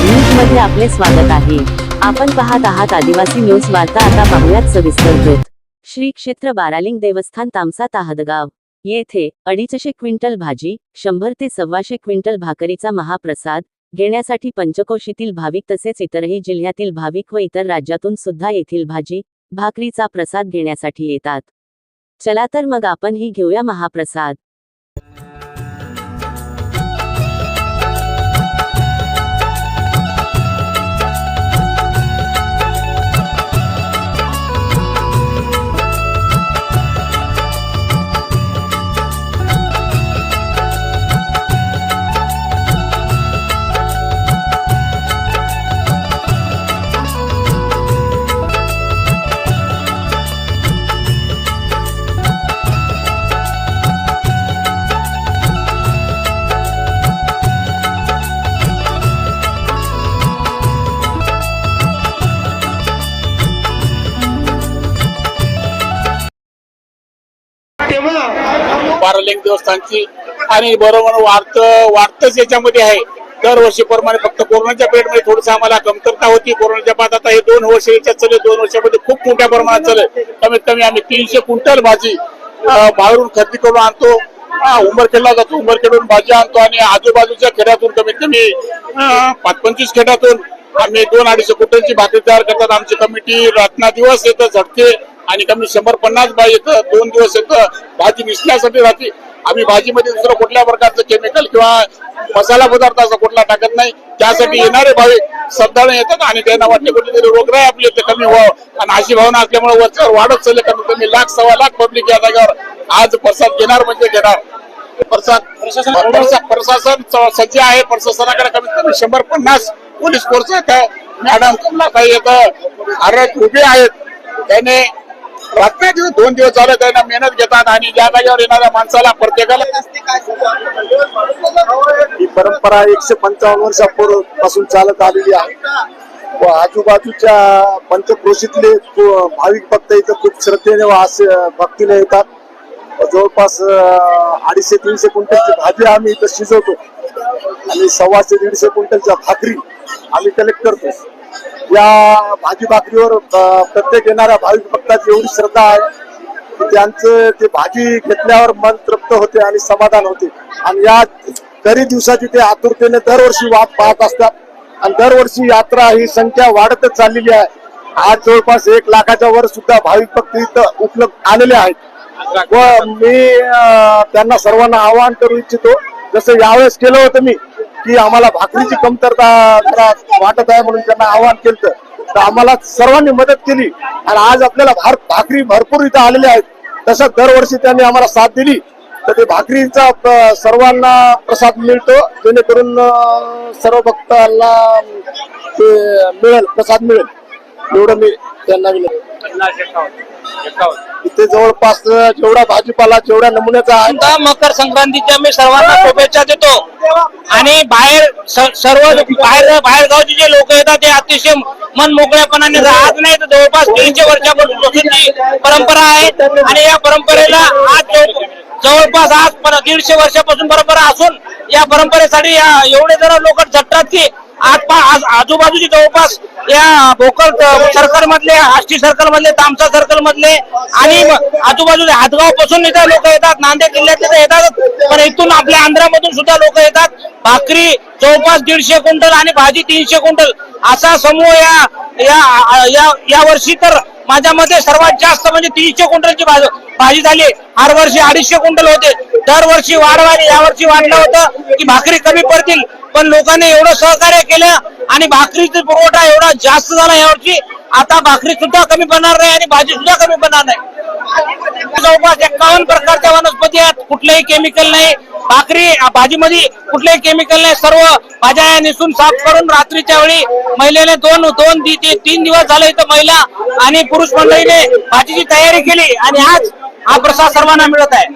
न्यूजमध्ये आपले स्वागत आहे. आपण पाहत आहात आदिवासी न्यूज वार्ता. आता पाहुयात सविस्तर श्री क्षेत्र बारालिंग देवस्थान तामसा ताहदगाव येथे अडीचशे क्विंटल भाजी शंभर ते सव्वाशे क्विंटल भाकरीचा महाप्रसाद घेण्यासाठी पंचकोशीतील भाविक तसेच इतरही जिल्ह्यातील भाविक व इतर राज्यातून सुद्धा येथील भाजी भाकरीचा प्रसाद घेण्यासाठी येतात. चला तर मग आपण ही घेऊया महाप्रसाद. बारालिंग देवस्थानची. आणि बरोबर वाढत वाढतच याच्यामध्ये आहे. दरवर्षीप्रमाणे फक्त कोरोनाच्या पिरियडमध्ये थोडंसं आम्हाला कमतरता होती. कोरोनाच्या बाद आता हे दोन वर्ष याच्यात चालले दोन वर्षामध्ये खूप मोठ्या प्रमाणात चालले कमीत कमी आम्ही तीनशे क्विंटल भाजी बाहेरून खरेदी करून आणतो. अं, उमरखेडला जातो. उमरखेडून भाजी आणतो. आणि आजूबाजूच्या खेड्यातून कमीत कमी पाच पंचवीस खेड्यातून आम्ही दोन अडीचशे क्विंटलची भाकरी तयार करतात. आमची कमिटी रातना दिवस येतं झटके आणि कमी शंभर पन्नास बाई येतं दोन दिवस येतं. भाजी निसण्यासाठी राहते आम्ही भाजीमध्ये दुसरं कुठल्या प्रकारचं केमिकल किंवा मसाला पदार्थ असं कुठला टाकत नाही. त्यासाठी येणारे भाविक श्रद्धाने येतात आणि त्यांना वाटते कुठेतरी रोगराई आपली इथे कमी व्हावं. आणि अशी भावना असल्यामुळे वरच्यावर वाढत चालले कमीत कमी लाख सव्वा लाख पब्लिक या जागेवर आज प्रसाद घेणार म्हणजे घेणार. प्रसाद प्रशासन प्रशासन सज्ज आहे. प्रशासनाकडे कमीत कमी शंभर पन्नास पोलीस फोर्स येत मॅडम कमलाताई येतं आरत उभे आहेत. त्याने रात्री दिवस दोन दिवस झाले त्यांना मेहनत घेतात आणि ज्या जागेवर येणाऱ्या माणसाला प्रत्येकाला ही परंपरा एकशे पंचावन्न वर्षापासून चालत आलेली आहे. व आजूबाजूच्या पंचक्रोशीतले भाविक भक्त इथं खूप श्रद्धेने व भक्तीने येतात. जवळपास अडीचशे तीनशे क्विंटलची भाजी आम्ही इथं शिजवतो. आणि सव्वाशे दीडशे क्विंटलच्या भाकरी आम्ही कलेक्ट करतो. या भाजी भाकरीवर प्रत्येक येणाऱ्या भाविक भक्ताची एवढी श्रद्धा आहे की त्यांचं ते भाजी घेतल्यावर मन तृप्त होते आणि समाधान होते. आणि या तरी दिवसाची ते आतुरतेने दरवर्षी वाट पाहत असतात. आणि दरवर्षी यात्रा ही संख्या वाढतच चाललेली आहे. आज जवळपास एक लाखाच्या वर सुद्धा भाविक भक्त इथं उपलब्ध आलेले आहेत. व मी त्यांना सर्वांना आवाहन करू इच्छितो जसं यावेळेस केलं होतं मी की आम्हाला भाकरीची कमतरता जरा वाटत आहे म्हणून त्यांना आवाहन केलं तर आम्हाला सर्वांनी मदत केली. आणि आज आपल्याला भार भाकरी भरपूर इथं आलेल्या आहेत. तसं दरवर्षी त्यांनी आम्हाला साथ दिली. तर ते भाकरीचा सर्वांना प्रसाद मिळतो. जेणेकरून सर्व भक्तांना ते मिळेल प्रसाद मिळेल. एवढं मी त्यांना विनंती इथे जवळपास जेवढा भाजीपाला जेवढ्या नमुन्याचा आहे. मकर संक्रांतीच्या मी सर्वांना शुभेच्छा देतो. आणि बाहेर स- सर्व बाहेर बाहेर गावचे जे लोक येतात ते अतिशय मन मोकळ्यापणाने राहत नाही तर जवळपास तीनशे वर्षापासून परंपरा आहे. आणि या परंपरेला आज जवळपास आज पण दीडशे वर्षापासून परंपरा असून या परंपरेसाठी या एवढे जण लोक झटतात की आज पा- आज आजूबाजूची जवळपास या भोकर सर्कल मधले आष्टी सर्कल मधले तामसा सर्कल मधले आणि आजूबाजूला हातगावपासून इथं लोक येतात. नांदेड जिल्ह्यातले तर येतात. पण इथून आपल्या आंध्रामधून सुद्धा लोक येतात. भाकरी जवळपास दीडशे क्विंटल आणि भाजी तीनशे क्विंटल. असा समूह या या या या वर्षी तर माझ्या मते सर्वात जास्त म्हणजे तीनशे क्विंटलची भाजी भाजी झाली. हर वर्षी अडीचशे क्विंटल होते. दरवर्षी वाढवाली यावर्षी वाढलं होतं की भाकरी कमी पडतील. पण लोकांनी एवढं सहकार्य केलं आणि भाकरीचा पुरवठा एवढा जास्त झाला यावर्षी आता भाकरी सुद्धा कमी पडणार नाही आणि भाजी सुद्धा कमी पडणार नाही. जवळपास एकावन्न प्रकारच्या वनस्पती आहेत कुठलंही केमिकल नाही. भाकरी भाजीमध्ये कुठलेही केमिकल नाही. सर्व भाज्या निसून साफ करून रात्रीच्या वेळी महिलेने दोन दोन ती- तीन दिवस झाले इथं महिला आणि पुरुष मंडळीने भाजीची तयारी केली आणि आज हा प्रसाद सर्वांना मिळत आहे.